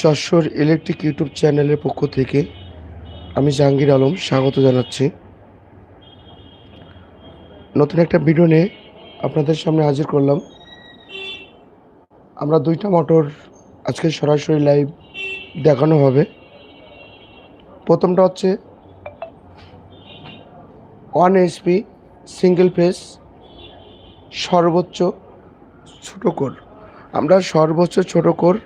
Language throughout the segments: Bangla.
যশোর ইলেকট্রিক ইউটিউব চ্যানেলের পক্ষ থেকে আমি জাহাঙ্গীর আলম স্বাগত জানাচ্ছি। নতুন একটা ভিডিও নিয়ে আপনাদের সামনে হাজির করলাম। আমরা দুইটা মোটর আজকে সরাসরি লাইভ দেখানো হবে। প্রথমটা হচ্ছে ওয়ান এসপি সিঙ্গেল ফেস সর্বোচ্চ ছোটো কোর আমরা সর্বোচ্চ ছোটো কোর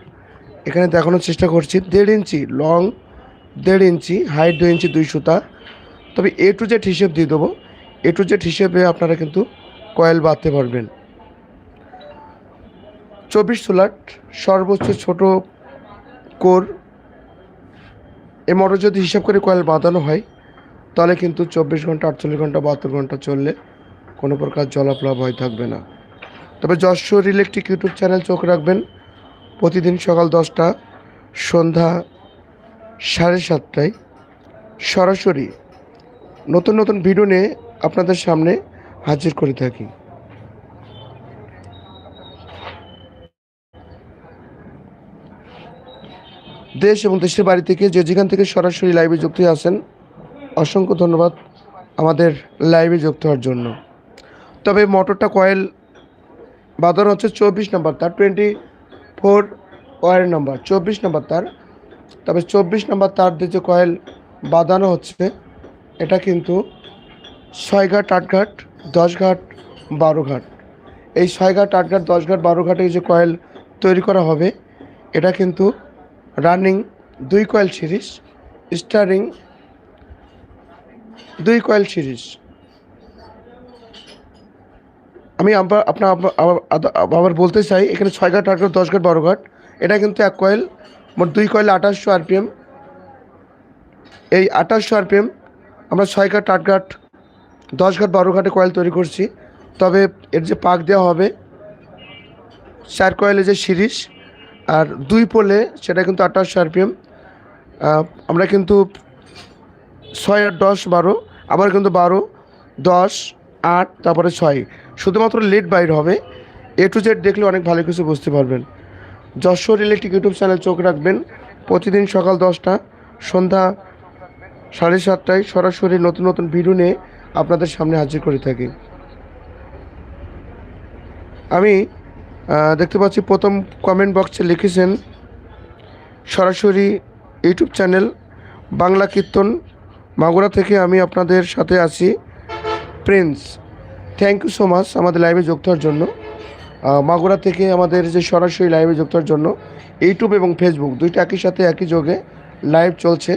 এখানে দেখানোর চেষ্টা করছি, দেড় ইঞ্চি লং দেড় ইঞ্চি হাইট দু ইঞ্চি, দুই সুতা। তবে এ টু জেড হিসেব দিয়ে দেবো। এ টু জেড হিসেবে আপনারা কিন্তু কয়েল বাঁধতে পারবেন। চব্বিশ সোলাট, সর্বোচ্চ ছোট কোর। এ মোটর যদি হিসাব করে কয়েল বাঁধানো হয়, তাহলে কিন্তু চব্বিশ ঘণ্টা, আটচল্লিশ ঘণ্টা, বাহাত্তর ঘণ্টা চললে কোনো প্রকার জলাপ্লাব ভয় থাকবে না। তবে যশোর ইলেকট্রিক ইউটিউব চ্যানেল চোখ রাখবেন। প্রতিদিন সকাল দশটা, সন্ধ্যা সাড়ে সাতটায় সরাসরি নতুন নতুন ভিডিও নিয়ে আপনাদের সামনে হাজির করে থাকি। দেশ এবং দেশের বাড়ি থেকে যে যেখান থেকে সরাসরি লাইভে যুক্ত হয়ে আছেন, অসংখ্য ধন্যবাদ আমাদের লাইভে যুক্ত হওয়ার জন্য। তবে মোটরটা কয়েল বাঁধানো হচ্ছে চব্বিশ নম্বর, তার টোয়েন্টি ফোর ওয়ার নাম্বার, চব্বিশ নম্বর তার। তবে চব্বিশ নম্বর তার দিয়ে যে কয়েল বাঁধানো হচ্ছে, এটা কিন্তু ছয় ঘাট, আট ঘাট, দশ ঘাট, বারো ঘাট। এই ছয় ঘাট, আট ঘাট, দশ ঘাট, বারো ঘাটে যে কয়েল তৈরি করা হবে, এটা কিন্তু রানিং দুই কয়েল সিরিজ, স্টারিং দুই কয়েল সিরিজ। আমি আপনার আবার- বলতে চাই, এখানে ছয় ঘাট, আট ঘাট, দশ ঘাট, বারো ঘাট, এটা কিন্তু এক কয়েল, মোট দুই কয়েল আঠাশশো আরপিএম। এই আঠাশশো আরপিএম, আমরা ছয় ঘাট, আট ঘাট, দশ ঘাট, বারো ঘাটে কয়েল তৈরি করছি। তবে এর যে পাক দেওয়া হবে, চার কয়েলের যে সিরিজ, আর দুই পোলে সেটা কিন্তু আঠাশশো আরপিএম। আমরা কিন্তু ছয়, আট, দশ, বারো, আবার কিন্তু বারো, দশ আট, তারপরে ছয়। শুধুমাত্র লেট বাইর হবে। এ টু জেড দেখলে অনেক ভালো কিছু বুঝতে পারবেন। যশোর ইলেকট্রিক ইউটিউব চ্যানেল চোখ রাখবেন। প্রতিদিন সকাল দশটা, সন্ধ্যা সাড়ে সাতটায় সরাসরি নতুন নতুন ভিডিও নিয়ে আপনাদের সামনে হাজির করে থাকি। আমি দেখতে পাচ্ছি প্রথম কমেন্ট বক্সে লিখেছেন, সরাসরি ইউটিউব চ্যানেল বাংলা কীর্তন মাগুরা থেকে আমি আপনাদের সাথে আছি। Prince thank you so much আমাদের লাইভে যোগ দেওয়ার জন্য। মাগুরা থেকে আমাদের যে সরাসরি লাইভে যোগ দেওয়ার জন্য ইউটিউব এবং ফেসবুক দুইটা একই সাথে একই যোগে লাইভ চলছে।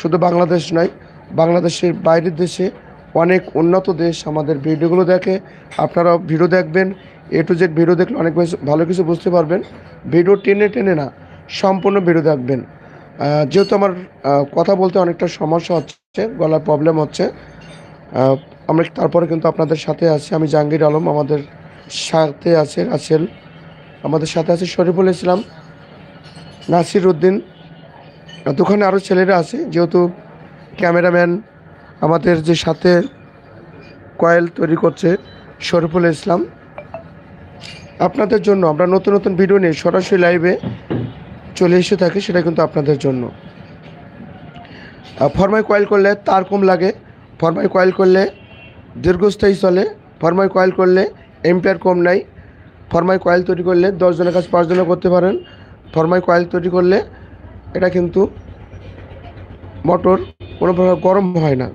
শুধু বাংলাদেশ নয়, বাংলাদেশের বাইরের দেশে অনেক উন্নত দেশ আমাদের ভিডিওগুলো দেখে। আপনারাও ভিডিও দেখবেন এ টু জেড ভিডিও দেখলে অনেক ভালো কিছু বুঝতে পারবেন। ভিডিও টেনে টেনে না, সম্পূর্ণ ভিডিও দেখবেন। যেহেতু আমার কথা বলতে অনেকটা সমস্যা হচ্ছে, গলার প্রবলেম হচ্ছে। আমরা তারপরে কিন্তু আপনাদের সাথে আছি। আমি জাহাঙ্গীর আলম, আমাদের সাথে আছে রাসেল। আমাদের সাথে আছে শরীফুল ইসলাম, নাসির উদ্দিন। আরও ছেলেরা আছে, যেহেতু ক্যামেরাম্যান আমাদের যে সাথে কয়েল তৈরি করছে, শরীফুল ইসলাম। আপনাদের জন্য, আমরা নতুন নতুন ভিডিও নিয়ে সরাসরি লাইভে চলে এসে থাকি, সেটা কিন্তু আপনাদের জন্য। ফরমাই কয়েল করলে তার কম লাগে ফরমাই কয়েল করলে দীর্ঘস্থায়ী চলে ফরমাই কয়েল করলে এম্পিয়ার কম নাই ফরমাই কয়েল তৈরি করলে দশজনের কাছে পাঁচজনে করতে পারেন ফরমাই কয়েল তৈরি করলে এটা কিন্তু মোটর কোনো প্রকার গরম হয় না।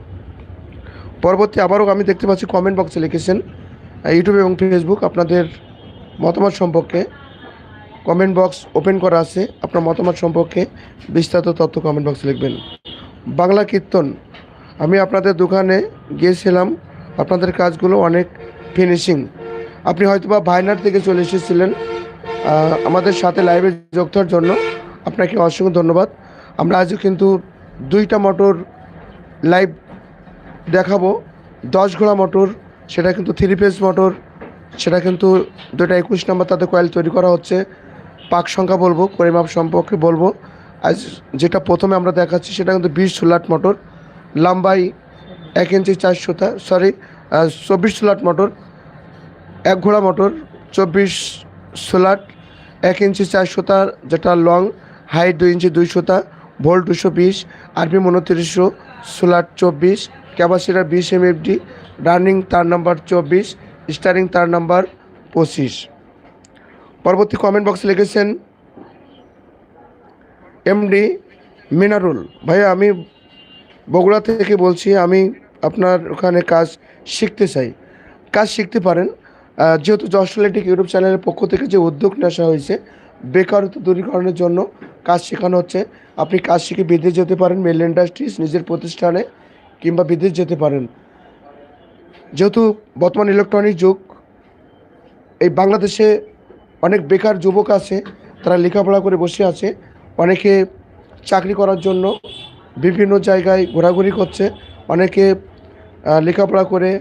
পরবর্তী আবারও আমি দেখতে পাচ্ছি কমেন্ট বক্সে লিখেছেন ইউটিউব এবং ফেসবুক আপনাদের মতামত সম্পর্কে। কমেন্ট বক্স ওপেন করা আছে, আপনার মতামত সম্পর্কে বিস্তারিত তথ্য কমেন্ট বক্সে লিখবেন। বাংলা কীর্তন, আমি আপনাদের দোকানে গিয়েছিলাম আপনাদের কাজগুলো অনেক ফিনিশিং আপনি হয়তোবা ভাইনার থেকে চলে এসেছিলেন আমাদের সাথে লাইভে যোগ দেওয়ার জন্য। আপনাকে অসংখ্য ধন্যবাদ। আমরা আজও কিন্তু দুইটা মোটর লাইভ দেখাবো। দশ ঘোড়া মোটর সেটা কিন্তু থ্রি পেজ মোটর সেটা কিন্তু দুটা একুশ নম্বর তাতে কয়েল তৈরি করা হচ্ছে। পাক সংখ্যা বলব, পরিমাপ সম্পর্কে বলব। আজ যেটা প্রথমে আমরা দেখাচ্ছি, সেটা কিন্তু বিশ সোলাট মোটর লম্বাই এক ইঞ্চি চার সুতা সরি চব্বিশ সোলাট মোটর এক ঘোড়া মোটর চব্বিশ সোলাট, এক ইঞ্চি চার সুতার যেটা লং হাইট দুই ইঞ্চি দুই সুতা ভোল্ট দুশো বিশ আরপিএম উনত্রিশশো সোলার চব্বিশ, ক্যাপাসিটার বিশ এমএফডি রানিং তার নাম্বার চব্বিশ স্টারিং তার নাম্বার পঁচিশ। পরবর্তী কমেন্ট বক্সে লিখেছেন এমডি মিনারুল ভাইয়া, আমি বগুড়া থেকে বলছি, আমি আপনার ওখানে কাজ শিখতে চাই। কাজ শিখতে পারেন। যেহেতু জস্টলেটিক ইউটিউব চ্যানেলের পক্ষ থেকে যে উদ্যোগ নেওয়া হয়েছে, বেকারত্ব দূরীকরণের জন্য কাজ শেখানো হচ্ছে। আপনি কাজ শিখে বিদেশ যেতে পারেন মেল ইন্ডাস্ট্রিজ, নিজের প্রতিষ্ঠানে কিংবা বিদেশ যেতে পারেন। যেহেতু বর্তমান ইলেকট্রনিক যুগ, এই বাংলাদেশে অনেক বেকার যুবক আছে, তারা লেখাপড়া করে বসে আছে। অনেকে চাকরি করার জন্য বিভিন্ন জায়গায় ঘোরাঘুরি করছে। অনেকে লেখাপড়া করে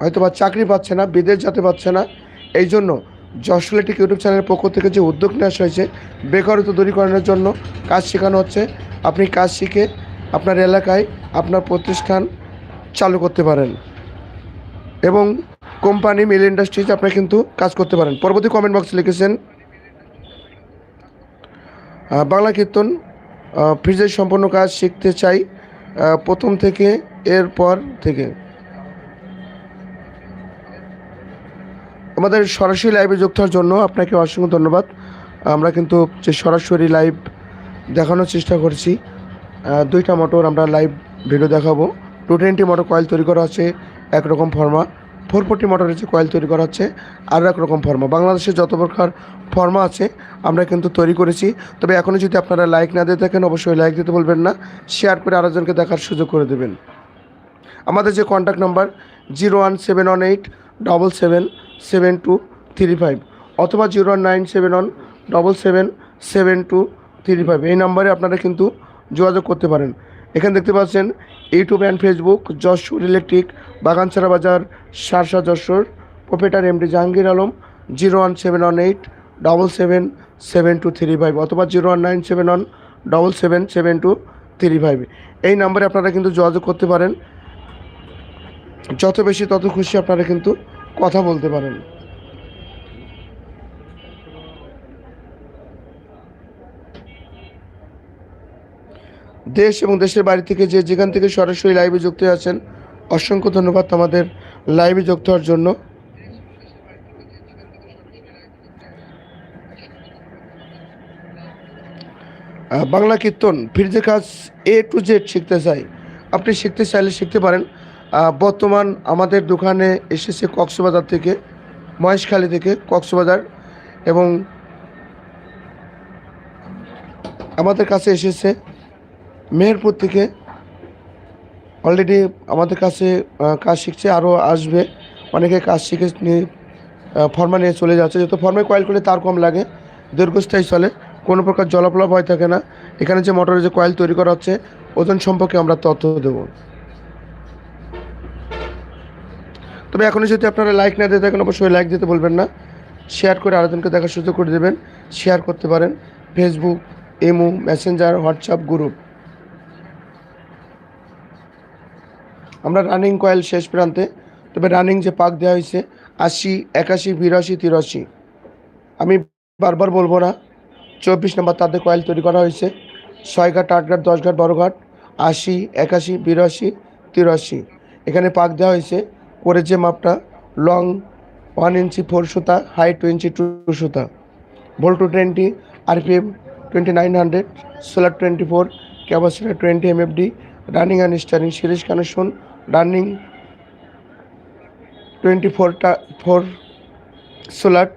হয়তো বা চাকরি পাচ্ছে না, বিদেশ যেতে পারছে না। এই জন্য যশলেটিক ইউটিউব চ্যানেলের পক্ষ থেকে যে উদ্যোগ নেওয়া হয়েছে, বেকারত্ব দূরীকরণের জন্য কাজ শেখানো হচ্ছে। আপনি কাজ শিখে আপনার এলাকায় আপনার প্রতিষ্ঠান চালু করতে পারেন এবং কোম্পানি মিল ইন্ডাস্ট্রিজ আপনি কিন্তু কাজ করতে পারেন। পরবর্তী কমেন্ট বক্সে লিখেছেন বাংলা কীর্তন ফ্রিজের সম্পূর্ণ কাজ শিখতে চাই প্রথম থেকে, এরপর থেকে। আমাদের সরাসরি লাইভে যুক্ত হওয়ার জন্য আপনাকে অসংখ্য ধন্যবাদ। আমরা কিন্তু যে সরাসরি লাইভ দেখানোর চেষ্টা করছি দুইটা মোটর আমরা লাইভ ভিডিও দেখাবো। টু টোয়েন্টি মোটর কয়েল তৈরি করা আছে, একরকম ফর্মা ফোর ফোরটি মোটরের যে কয়েল তৈরি করা হচ্ছে আর এক রকম ফর্মা। বাংলাদেশে যত প্রকার ফর্মা আছে, আমরা কিন্তু তৈরি করেছি। তবে এখনও যদি আপনারা লাইক না দিয়ে থাকেন, অবশ্যই লাইক দিতে বলবেন না। শেয়ার করে আরেকজনকে দেখার সুযোগ করে দেবেন। আমাদের যে contact number zero one seven one eight double seven seven two three five অথবা zero one nine seven one double seven seven two three five এই নাম্বারে আপনারা কিন্তু যোগাযোগ করতে পারেন। এখানে দেখতে পাচ্ছেন, YouTube and Facebook Jessore electric Baganchhara Bazar Sharsha Jessore proprietor MD Jahangir Alam, zero one seven one eight double seven seven two three five অথবা zero one nine seven one double seven seven two three five. এই নাম্বারে আপনারা কিন্তু যোগাযোগ করতে পারেন। যত বেশি তত খুশি আপনারা কিন্তু কথা বলতে পারেন। দেশ এবং দেশের বাড়ি থেকে যে যেখান থেকে সরাসরি লাইভে যুক্ত আছেন, অসংখ্য ধন্যবাদ আমাদের লাইভে যুক্ত হওয়ার জন্য। বাংলা কীর্তন ফিরজে কাজ এ টু জেড শিখতে চাই। আপনি শিখতে চাইলে শিখতে পারেন। বর্তমান আমাদের দোকানে এসেছে কক্সবাজার থেকে, মহেশখালী থেকে কক্সবাজার এবং আমাদের কাছে এসেছে মেহেরপুর থেকে অলরেডি আমাদের কাছে কাজ শিখছে আরও আসবে। অনেকে কাজ শিখে নিয়ে ফর্মা নিয়ে চলে যাচ্ছে। যেহেতু ফর্মে কয়েল করলে তার কম লাগে। দীর্ঘস্থায়ী চলে। কোনো প্রকার জলাপলা ভয় থাকে না। এখানে যে মোটরের যে কয়েল তৈরি করা হচ্ছে, ওজন সম্পর্কে আমরা তথ্য দেব। তবে এখনই যদি আপনারা লাইক না দিয়ে থাকেন, অবশ্যই লাইক দিতে বলবেন না। শেয়ার করে আরেকজনকে দেখার সুযোগ করে দেবেন। শেয়ার করতে পারেন। Facebook imo Messenger WhatsApp group আমরা রানিং কয়েল শেষ প্রান্তে, তবে রানিং যে পাক দেওয়া হয়েছে, আশি, একাশি, বিরাশি, তিরাশি। আমি বারবার বলব না, চব্বিশ নম্বর তাতে কয়েল তৈরি করা হয়েছে, ছয় ঘাট, আট ঘাট, দশ ঘাট, বারো ঘাট, আশি, একাশি, বিরাশি, তিরাশি। এখানে পাক দেওয়া হয়েছে, করে যে মাপটা লং ওয়ান ইঞ্চি ফোর সুতা হাই টু ইঞ্চি টু সুতা। Volt two twenty RPM twenty nine hundred solar twenty four capacitor twenty MFD running and starting series connection running twenty ফোরটা four solar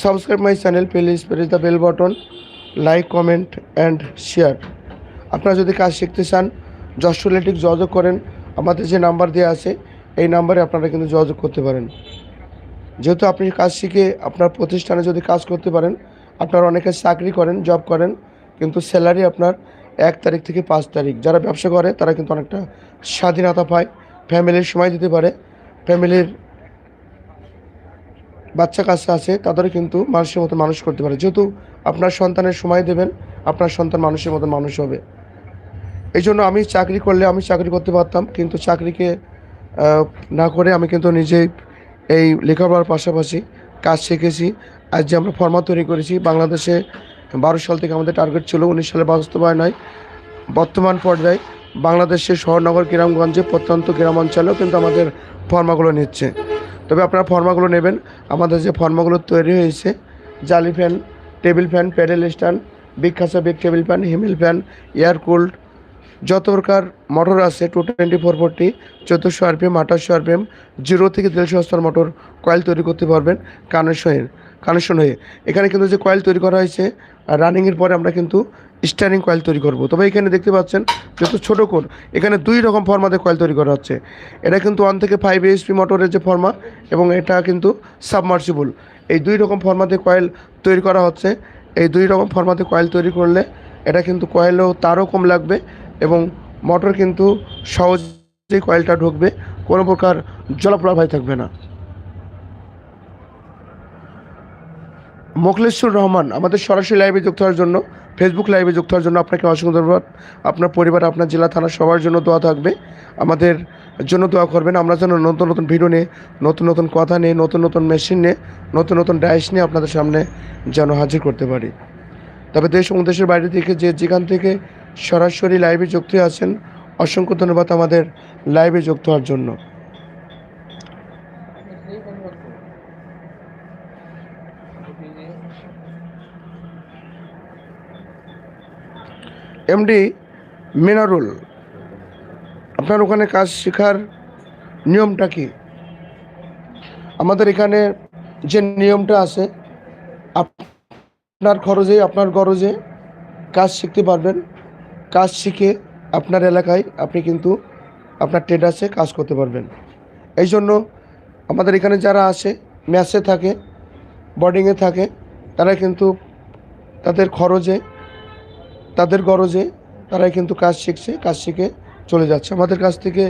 subscribe my channel please press the bell button like comment and share আপনারা যদি কাজ শিখতে চান জস্টলেটিক যোগাযোগ করেন, আমাদের যে নাম্বার দেওয়া আছে, এই নাম্বারে আপনারা কিন্তু যোগাযোগ করতে পারেন। যেহেতু আপনি কাজ শিখে আপনার প্রতিষ্ঠানে যদি কাজ করতে পারেন, আপনারা অনেকে চাকরি করেন জব করেন, কিন্তু স্যালারি আপনার এক তারিখ থেকে পাঁচ তারিখ। যারা ব্যবসা করে, তারা কিন্তু অনেকটা স্বাধীনতা পায়। ফ্যামিলির সময় দিতে পারে। ফ্যামিলির বাচ্চা কাছে আছে তাদের কিন্তু মানুষের মতো মানুষ করতে পারে। যেহেতু আপনার সন্তানের সময় দেবেন, আপনার সন্তান মানুষের মতো মানুষ হবে। এই জন্য আমি চাকরি করলে আমি চাকরি করতে পারতাম, কিন্তু চাকরিকে না করে আমি কিন্তু নিজেই এই লেখাপড়ার পাশাপাশি কাজ শিখেছি। আজ যে আমরা ফর্মা তৈরি করেছি, বাংলাদেশে বারো সাল থেকে আমাদের টার্গেট ছিল, উনিশ সালে বাস্তবায়ন হয়। বর্তমান পর্যায়ে বাংলাদেশের শহরনগর গ্রামগঞ্জে প্রত্যন্ত গ্রামাঞ্চলেও কিন্তু আমাদের ফর্মাগুলো নিচ্ছে। তবে আপনারা ফর্মাগুলো নেবেন। আমাদের যে ফর্মাগুলো তৈরি হয়েছে, জালি fan, table fan, pedestal stand big খাসা big table fan Himel fan air cooled যত প্রকার মোটর আছে টু টোয়েন্টি ফোর ফোরটি চোদ্দোশো আরপিএম আঠাশশো আরপিএম জিরো থেকে দেড়শো স্তর মোটর কয়েল তৈরি করতে পারবেন কানেকশনের কানেকশন হয়ে। এখানে কিন্তু যে কয়েল তৈরি করা হয়েছে, আর রানিংয়ের পরে আমরা কিন্তু স্ট্যান্ডিং কয়েল তৈরি করব। তবে এখানে দেখতে পাচ্ছেন যত ছোটো কোর এখানে দুই রকম ফর্মাতে কয়েল তৈরি করা হচ্ছে। এটা কিন্তু ওয়ান থেকে ফাইভ এইচপি মোটরের যে ফর্মা এবং এটা কিন্তু সাবমার্সিবল এই দুই রকম ফর্মাতে কয়েল তৈরি করা হচ্ছে। এই দুই রকম ফর্মাতে কয়েল তৈরি করলে এটা কিন্তু কয়েলও তারও কম লাগবে, এবং মোটর কিন্তু সহজেই কয়েলটা ঢুকবে। কোনো প্রকার জলপ্রবাহ থাকবে না। মোখলেশ্বর রহমান, আমাদের সরাসরি লাইভে যুক্ত হওয়ার জন্য ফেসবুক লাইভে যুক্ত হওয়ার জন্য আপনাকে অসংখ্য ধন্যবাদ। আপনার পরিবার, আপনার জেলা, থানা সবার জন্য দোয়া থাকবে। আমাদের জন্য দোয়া করবেন। আমরা যেন নতুন নতুন ভিডিও নিয়ে, নতুন নতুন কথা নিয়ে, নতুন নতুন মেশিন নিয়ে, নতুন নতুন ডাইস নিয়ে আপনাদের সামনে যেন হাজির করতে পারি। তবে দেশ এবং দেশের বাইরে থেকে যে যেখান থেকে সরাসরি লাইভে যুক্ত আছেন, অসংখ্য ধন্যবাদ আমাদের লাইভে যুক্ত হওয়ার জন্য। এমডি মিনারুল আপনার ওখানে কাজ শেখার নিয়মটা কি? আমাদের এখানে যে নিয়মটা আছে, আপনার খরচে, আপনার গরজে কাজ শিখতে পারবেন। কাজ শিখে আপনার এলাকায় আপনি কিন্তু আপনার ট্রেডার্সে কাজ করতে পারবেন। এই জন্য আমাদের এখানে যারা আসে, ম্যাচে থাকে বোর্ডিংয়ে থাকে, তারা কিন্তু তাদের খরচে তাদের গরজে তারাই কিন্তু কাজ শিখছে, কাজ শিখে চলে যাচ্ছে। আমাদের কাছ থেকে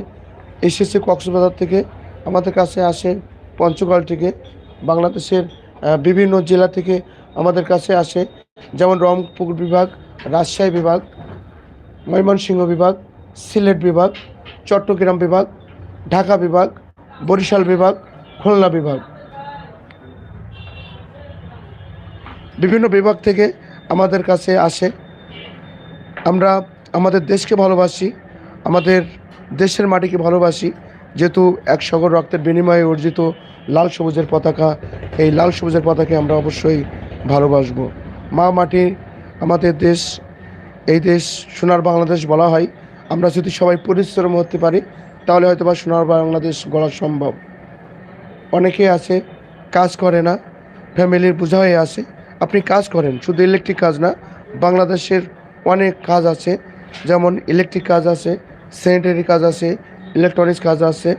এসেছে কক্সবাজার থেকে আমাদের কাছে আসে পঞ্চগড় থেকে, বাংলাদেশের বিভিন্ন জেলা থেকে আমাদের কাছে আসে, যেমন রংপুর বিভাগ, রাজশাহী বিভাগ, ময়মনসিংহ বিভাগ, সিলেট বিভাগ, চট্টগ্রাম বিভাগ, ঢাকা বিভাগ, বরিশাল বিভাগ, খুলনা বিভাগ। বিভিন্ন বিভাগ থেকে আমাদের কাছে আসে। আমরা আমাদের দেশকে ভালোবাসি, আমাদের দেশের মাটিকে ভালোবাসি। যেহেতু এক সাগর রক্তের বিনিময়ে অর্জিত লাল সবুজের পতাকা, এই লাল সবুজের পতাকা আমরা অবশ্যই ভালোবাসবো। মা মাটি আমাদের দেশ, এই দেশ, সোনার বাংলাদেশ বলা হয়। আমরা যদি সবাই পরিশ্রম হতে পারি, তাহলে হয়তো বা সোনার বাংলাদেশ গড়া সম্ভব। অনেকে আছে, কাজ করে না, ফ্যামিলির বোঝা হয়ে আছে। আপনি কাজ করেন, শুধু ইলেকট্রিক কাজ না, বাংলাদেশের অনেক কাজ আছে, যেমন ইলেকট্রিক কাজ আছে স্যানিটারি কাজ আছে ইলেকট্রনিক্স কাজ আছে,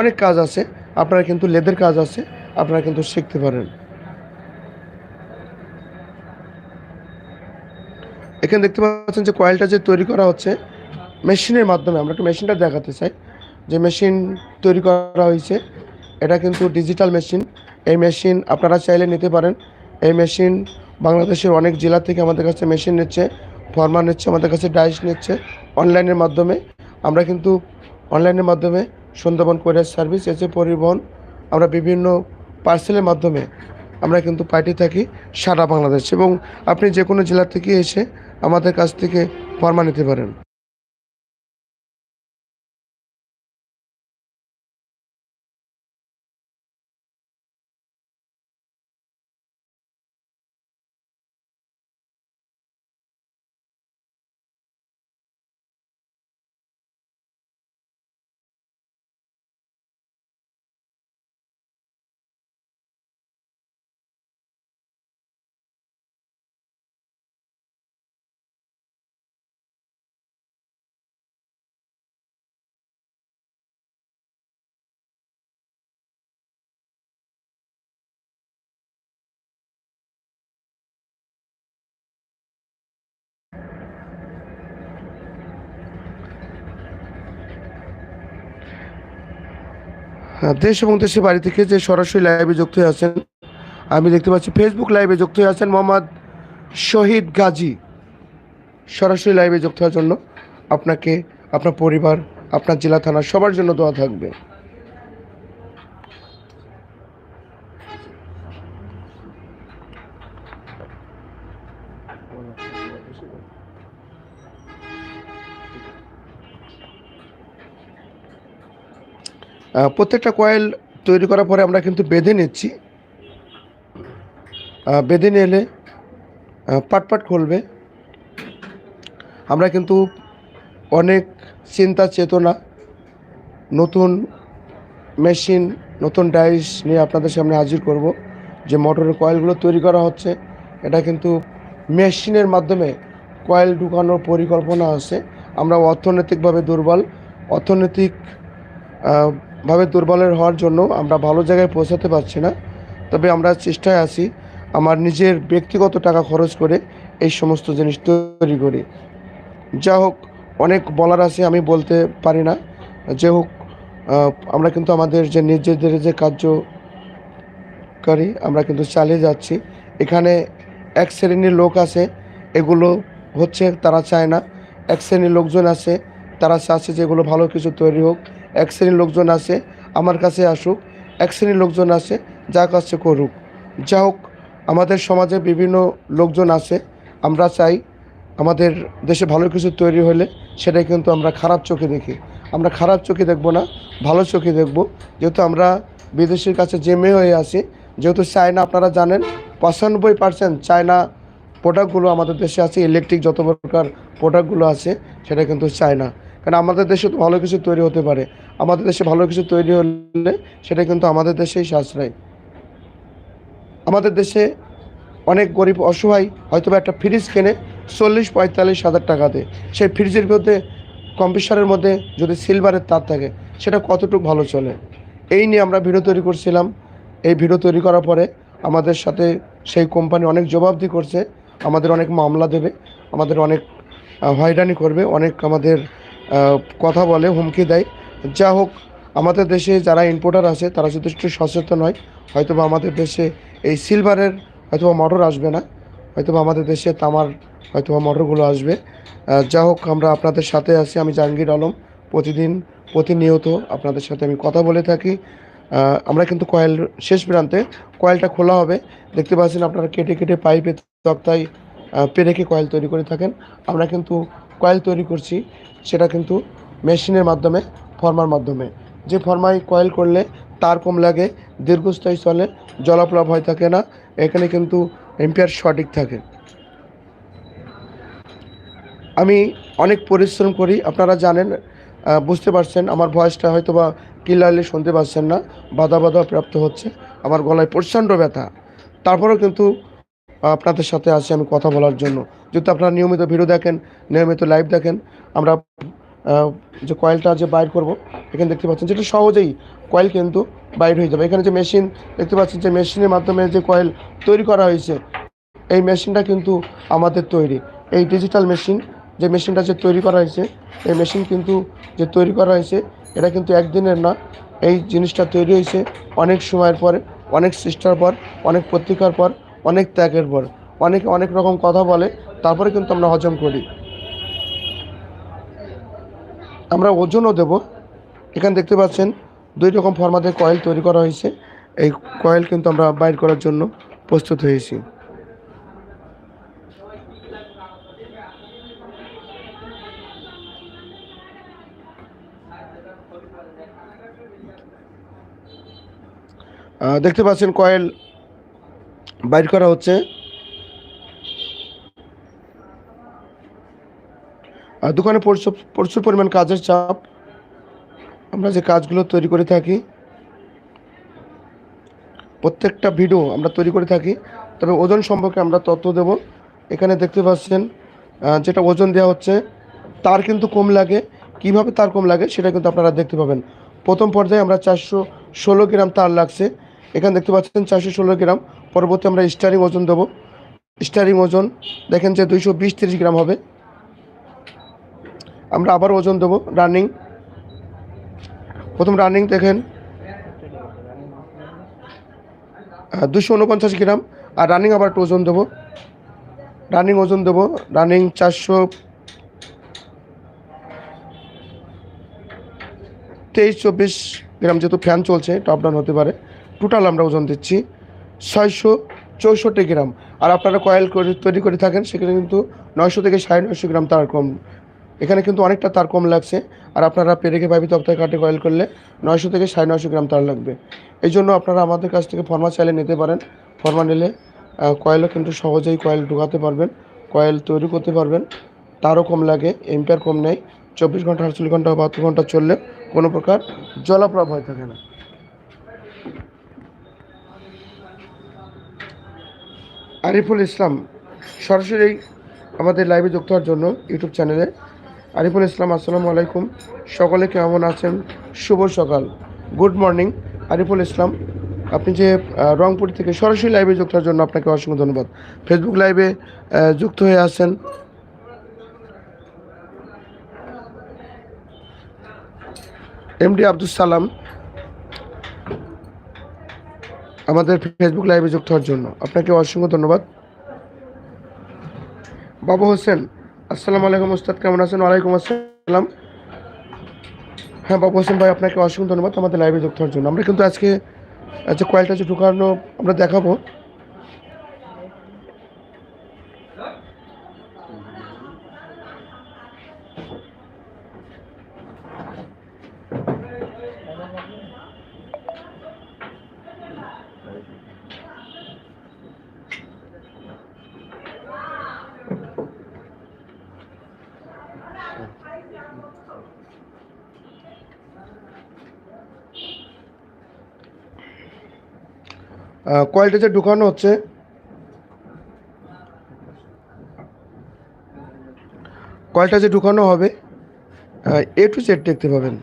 অনেক কাজ আছে। আপনারা কিন্তু লেদের কাজ আছে, আপনারা কিন্তু শিখতে পারেন। এখানে দেখতে পাচ্ছেন যে কয়েলটা যে তৈরি করা হচ্ছে, মেশিনের মাধ্যমে, আমরা একটু মেশিনটা দেখাতে চাই। যে মেশিন তৈরি করা হয়েছে, এটা কিন্তু ডিজিটাল মেশিন এই মেশিন আপনারা চাইলে নিতে পারেন। এই মেশিন বাংলাদেশের অনেক জেলা থেকে আমাদের কাছে মেশিন নিচ্ছে। ফরমা নিচ্ছে, আমাদের কাছে ডাইস নিচ্ছে অনলাইনের মাধ্যমে। আমরা কিন্তু অনলাইনের মাধ্যমে সুন্দরবন কোরিয়ার সার্ভিস, এসে পরিবহন, আমরা বিভিন্ন পার্সেলের মাধ্যমে আমরা কিন্তু পাঠিয়ে থাকি সারা বাংলাদেশ। এবং আপনি যে কোনো জেলা থেকে এসে আমাদের কাছ থেকে ফরমা নিতে পারেন। দেশ এবং দেশের বাড়ি থেকে যে সরাসরি লাইভে যুক্ত হয়ে আছেন, আমি দেখতে পাচ্ছি ফেসবুক লাইভে যুক্ত হয়ে আছেন মোহাম্মদ শহীদ গাজী। সরাসরি লাইভে যুক্ত হওয়ার জন্য আপনাকে, আপনার পরিবার, আপনার জেলা, থানা সবার জন্য দোয়া থাকবে। প্রত্যেকটা কয়েল তৈরি করার পরে আমরা কিন্তু বেঁধে নিচ্ছি। বেঁধে নিলে আহ, পাট পাট খুলবে। আমরা কিন্তু অনেক চিন্তা চেতনা নতুন মেশিন নতুন ডাইস নিয়ে আপনাদের সামনে হাজির করব যে মোটরের কয়েলগুলো তৈরি করা হচ্ছে। এটা কিন্তু মেশিনের মাধ্যমে কয়েল ঢুকানোর পরিকল্পনা আছে। আমরা অর্থনৈতিকভাবে দুর্বল অর্থনৈতিক ভাবে দুর্বলের হওয়ার জন্য আমরা ভালো জায়গায় পৌঁছাতে পারছি না। তবে আমরা চেষ্টায় আছি আমার নিজের ব্যক্তিগত টাকা খরচ করে এই সমস্ত জিনিস তৈরি করি। যা হোক, অনেক বলার আছে, আমি বলতে পারি না। যে হোক আমরা কিন্তু আমাদের যে নিজেদের যে কার্যকারী, আমরা কিন্তু চালিয়ে যাচ্ছি। এখানে এক শ্রেণির লোক আছে, এগুলো হচ্ছে তারা চায় না। এক শ্রেণির লোকজন আছে, তারা চাচ্ছে যে এগুলো ভালো কিছু তৈরি হোক। এক শ্রেণির লোকজন আছে, আমার কাছে আসুক, এক শ্রেণির লোকজন আছে, যা কাছে করুক। যা হোক, আমাদের সমাজে বিভিন্ন লোকজন আছে, আমরা চাই আমাদের দেশে ভালো কিছু তৈরি হলে সেটাই কিন্তু আমরা খারাপ চোখে দেখি। আমরা খারাপ চোখে দেখব না, ভালো চোখে দেখব। যেহেতু আমরা বিদেশের কাছে জেমে হয়ে আছি, যেহেতু চায়না, আপনারা জানেন, পঁচানব্বই পার্সেন্ট চায়না প্রোডাক্টগুলো আমাদের দেশে আছে ইলেকট্রিক যত প্রকার প্রোডাক্টগুলো আছে, সেটা কিন্তু চায়না। কারণ আমাদের দেশে তো ভালো কিছু তৈরি হতে পারে। আমাদের দেশে ভালো কিছু তৈরি হলে সেটা কিন্তু আমাদের দেশেই সাশ্রয়। আমাদের দেশে অনেক গরিব অসহায় হয়তো বা একটা ফ্রিজ কেনে চল্লিশ, পঁয়তাল্লিশ হাজার টাকাতে সেই ফ্রিজের মধ্যে কম্পিউটারের মধ্যে যদি সিলভারের তার থাকে, সেটা কতটুকু ভালো চলে? এই নিয়ে আমরা ভিডিও তৈরি করছিলাম। এই ভিডিও তৈরি করার পরে আমাদের সাথে সেই কোম্পানি অনেক জবাবদি করছে। আমাদের অনেক মামলা দেবে। আমাদের অনেক হয়রানি করবে। অনেক আমাদের কথা বলে, হুমকি দেয়। যা হোক, আমাদের দেশে যারা ইম্পোর্টার আছে, তারা যথেষ্ট সচেতন হয়। হয়তোবা আমাদের দেশে এই সিলভারের হয়তোবা মোটর আসবে না। হয়তোবা আমাদের দেশে তামার হয়তোবা মোটরগুলো আসবে। যা হোক, আমরা আপনাদের সাথে আছি। আমি জাহাঙ্গীর আলম, প্রতিদিন প্রতিনিয়ত আপনাদের সাথে আমি কথা বলে থাকি। আমরা কিন্তু কয়েল শেষ প্রান্তে কয়েলটা খোলা হবে। দেখতে পাচ্ছেন আপনারা কেটে কেটে পাইপে তক্তায় পেরেকে কয়েল তৈরি করে থাকেন। আমরা কিন্তু কয়েল তৈরি করছি, সেটা কিন্তু মেশিনের মাধ্যমে, ফর্মার মাধ্যমে। যে ফর্মায় কয়েল করলে তার কম লাগে, দীর্ঘস্থায়ী চলে জলাপ্লাব হয় থাকে না, এখানে কিন্তু এম্পিয়ার সঠিক থাকে। আমি অনেক পরিশ্রম করি, আপনারা জানেন বুঝতে পারছেন, আমার ভয়েসটা হয়তো বা ক্লিয়ারলি শুনতে পাচ্ছেন না, বাধা বাধা প্রাপ্ত হচ্ছে, আমার গলায় প্রচণ্ড ব্যথা। তারপরেও কিন্তু আপনাদের সাথে আসি আমি কথা বলার জন্য। যদি আপনারা নিয়মিত ভিডিও দেখেন, নিয়মিত লাইভ দেখেন, আমরা যে কয়েলটা যে বাইর করব, এখানে দেখতে পাচ্ছেন যেটা সহজেই কয়েল কিন্তু বাইর হয়ে যাবে। এখানে যে মেশিন দেখতে পাচ্ছেন যে মেশিনের মাধ্যমে যে কয়েল তৈরি করা হয়েছে, এই মেশিনটা কিন্তু আমাদের তৈরি। এই ডিজিটাল মেশিন যে মেশিনটা যে তৈরি করা হয়েছে, এই মেশিন কিন্তু যে তৈরি করা হয়েছে, এটা কিন্তু একদিনের না, এই জিনিসটা তৈরি হয়েছে অনেক সময়ের পরে, অনেক চেষ্টার পর, অনেক পত্রিকার পর অনেক ত্যাগের পর, অনেকে অনেক রকম কথা বলে, তারপরে কিন্তু আমরা হজম করি। আমরা ওজনও দেব। এখানে দেখতে পাচ্ছেন, দুই রকম ফর্মাতে কয়েল তৈরি করা হয়েছে। এই কয়েল কিন্তু আমরা বাইর করার জন্য প্রস্তুত হয়েছি। দেখতে পাচ্ছেন কয়েল বাইর করা হচ্ছে। আর দোকানে প্রচুর পরিমাণ কাজের চাপ। আমরা যে কাজগুলো তৈরি করে থাকি, প্রত্যেকটা ভিডিও আমরা তৈরি করে থাকি, তবে ওজন সম্পর্কে আমরা তথ্য দেব। এখানে দেখতে পাচ্ছেন যেটা ওজন দেওয়া হচ্ছে, তার কিন্তু কম লাগে। কীভাবে তার কম লাগে সেটা কিন্তু আপনারা দেখতে পাবেন। প্রথম পর্যায়ে আমরা চারশো ষোলো গ্রাম তার লাগছে। এখানে দেখতে পাচ্ছেন চারশো ষোলো গ্রাম পরবর্তী আমরা স্টারিং ওজন দেবো। স্টারিং ওজন, দেখেন যে দুইশো বিশ তিরিশ গ্রাম হবে। আমরা আবার ওজন দেবো, রানিং। প্রথম রানিং দেখেন। দুশো উনপঞ্চাশ গ্রাম। আর রানিং আবার একটু ওজন দেবো। রানিং ওজন দেবো, রানিং চারশো তেইশ, চব্বিশ গ্রাম যেহেতু ফ্যান চলছে টপ ডাউন হতে পারে। টোটাল আমরা ওজন দিচ্ছি। ছয়শো চৌষট্টি গ্রাম। আর আপনারা কয়েল করে তৈরি করে থাকেন, সেখানে কিন্তু নয়শো থেকে সাড়ে নয়শো গ্রাম তার কম। এখানে কিন্তু অনেকটা তার কম লাগছে। আর আপনারা পেরেকে পাইপি তক্তায় কাটে কয়েল করলে নয়শো থেকে সাড়ে নয়শো গ্রাম তার লাগবে। এই জন্য আপনারা আমাদের কাছ থেকে ফর্মা চাইলে নিতে পারেন। ফর্মা নিলে কয়েলও কিন্তু সহজেই কয়েল ঢোকাতে পারবেন, কয়েল তৈরি করতে পারবেন। তারও কম লাগে এম্পিয়ার কম নেই। চব্বিশ ঘণ্টা, আটচল্লিশ ঘণ্টা বাহাত্তর ঘণ্টা চললে কোনো প্রকার জলাপ্রভ হয়ে থাকে না। আরিফুল ইসলাম সরাসরি আমাদের লাইভে যুক্ত হওয়ার জন্য ইউটিউব চ্যানেলে আরিফুল ইসলাম, আসসালামু আলাইকুম। সকলে কেমন আছেন? শুভ সকাল। Good morning Ariful Islam. আপনি যে রংপুর থেকে সরাসরি লাইভে যুক্ত হওয়ার জন্য আপনাকে অসংখ্য ধন্যবাদ। ফেসবুক লাইভে যুক্ত হয়ে আছেন। এমডি আব্দুল সালাম আমাদের ফেসবুক লাইভে যুক্ত হওয়ার জন্য। আপনাকে অসংখ্য ধন্যবাদ। বাবু হোসেন, আসসালাম আলাইকুম ওস্তাদ কেমন আছেন? ওয়ালাইকুম আসসালাম। হ্যাঁ বাবু হোসেন ভাই, আপনাকে অসংখ্য ধন্যবাদ আমাদের লাইভে যুক্ত হওয়ার জন্য। আমরা কিন্তু আজকে আচ্ছা কয়েলটা যে ঢুকানো, আমরা দেখাবো। কয়েলটা যে ঢুকানো হচ্ছে। কয়েলটা যে ঢুকানো হবে এ টু জেড দেখতে পাবেন।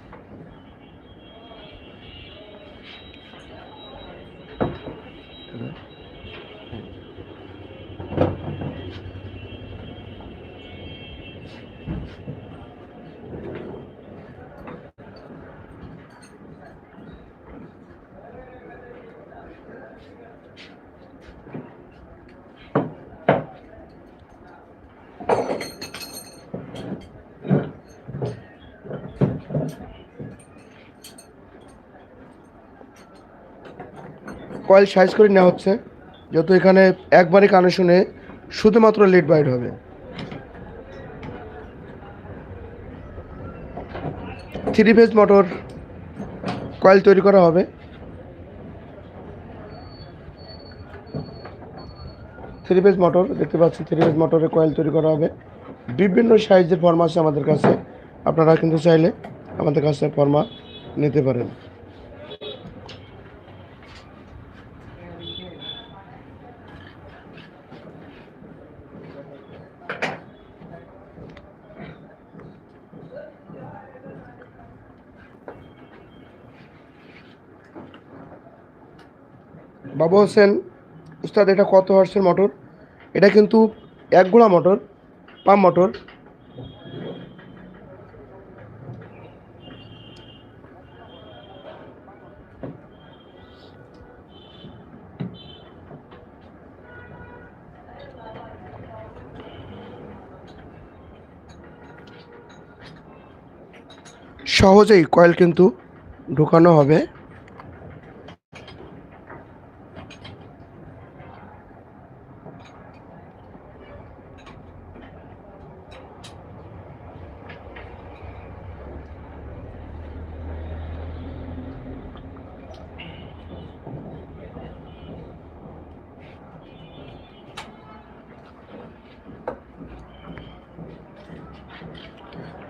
কয়েল সাইজ করে নেওয়া হচ্ছে, যেহেতু এখানে একবারই কানেকশনে শুধুমাত্র লিড বাইট হবে। থ্রি ফেজ মোটর কয়েল তৈরি করা হবে। থ্রি ফেজ মোটর দেখতে পাচ্ছি থ্রি ফেজ মোটরের কয়েল তৈরি করা হবে। বিভিন্ন সাইজের ফর্মা আছে আমাদের কাছে। আপনারা কিন্তু চাইলে আমাদের কাছে ফর্মা নিতে পারেন। বাবু হোসেন, উস্তাদ, এটা কত হর্সের মোটর এটা কিন্তু এক গোড়া মোটর পাম্প মোটর সহজেই কয়েল কিন্তু ঢুকানো হবে।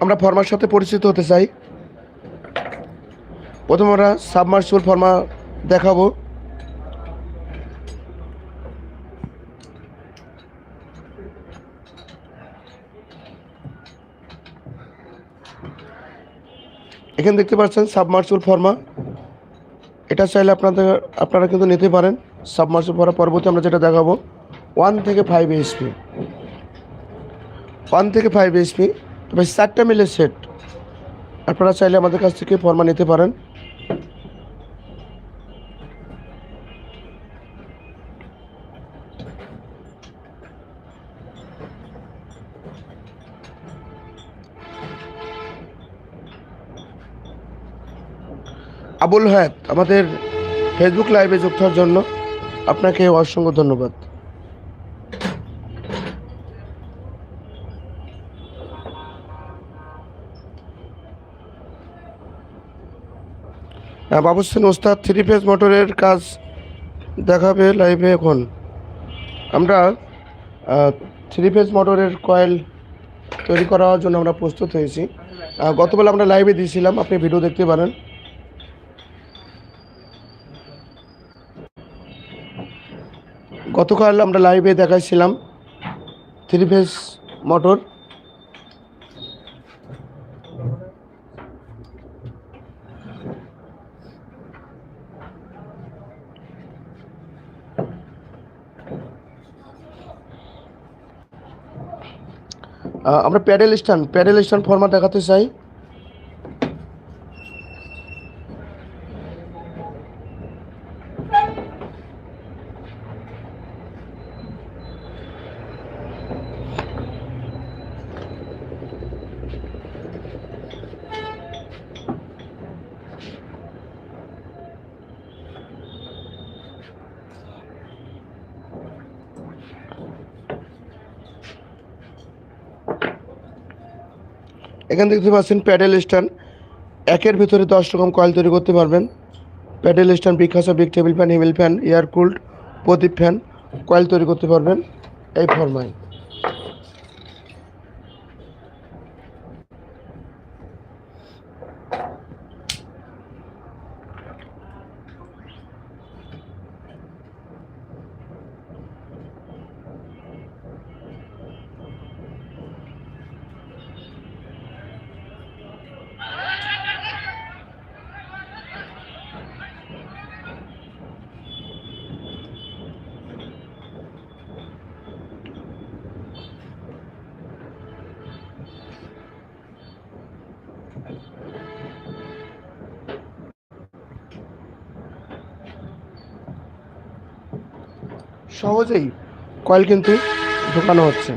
আমরা ফর্মার সাথে পরিচিত হতে চাই। প্রথমে আমরা সাবমার্সিবল ফর্মা দেখাবো। এখানে দেখতে পাচ্ছেন সাবমার্সিবল ফর্মা এটা চাইলে আপনাদের, আপনারা কিন্তু নিতে পারেন। সাবমার্সিবল ফর্মা পরবর্তী আমরা যেটা দেখাবো ওয়ান থেকে ফাইভ এইচপি ওয়ান থেকে ফাইভ এইচপি তবে চারটা মিলে সেট আপনারা চাইলে আমাদের কাছ থেকে ফর্মা নিতে পারেন। আবুল হায়াত, আমাদের ফেসবুক লাইভে যুক্ত হওয়ার জন্য আপনাকে অসংখ্য ধন্যবাদ। বাবু হোসেন ওস্তাদ থ্রি ফেজ মোটরের কাজ দেখাবে লাইভে এখন। আমরা থ্রি ফেজ মোটরের কয়েল তৈরি করার জন্য আমরা প্রস্তুত হয়েছি। গতকাল আমরা লাইভে দিয়েছিলাম, আপনি ভিডিও দেখতে পারেন। গতকাল আমরা লাইভে দেখাইছিলাম থ্রি ফেজ মোটর। আমরা pedal stand pedal stand format দেখাতে চাই। এখান থেকে দেখতে পাচ্ছেন প্যাডেল স্ট্যান্ড। একের ভিতরে দশ রকম কয়েল তৈরি করতে পারবেন। প্যাডেল স্ট্যান্ড খাসা big table fan হেবিল fan, air cooled, Pradip fan, coil তৈরি করতে পারবেন। এই ফরমায়। সহজেই কয়েল কিন্তু ঢোকানো হচ্ছে।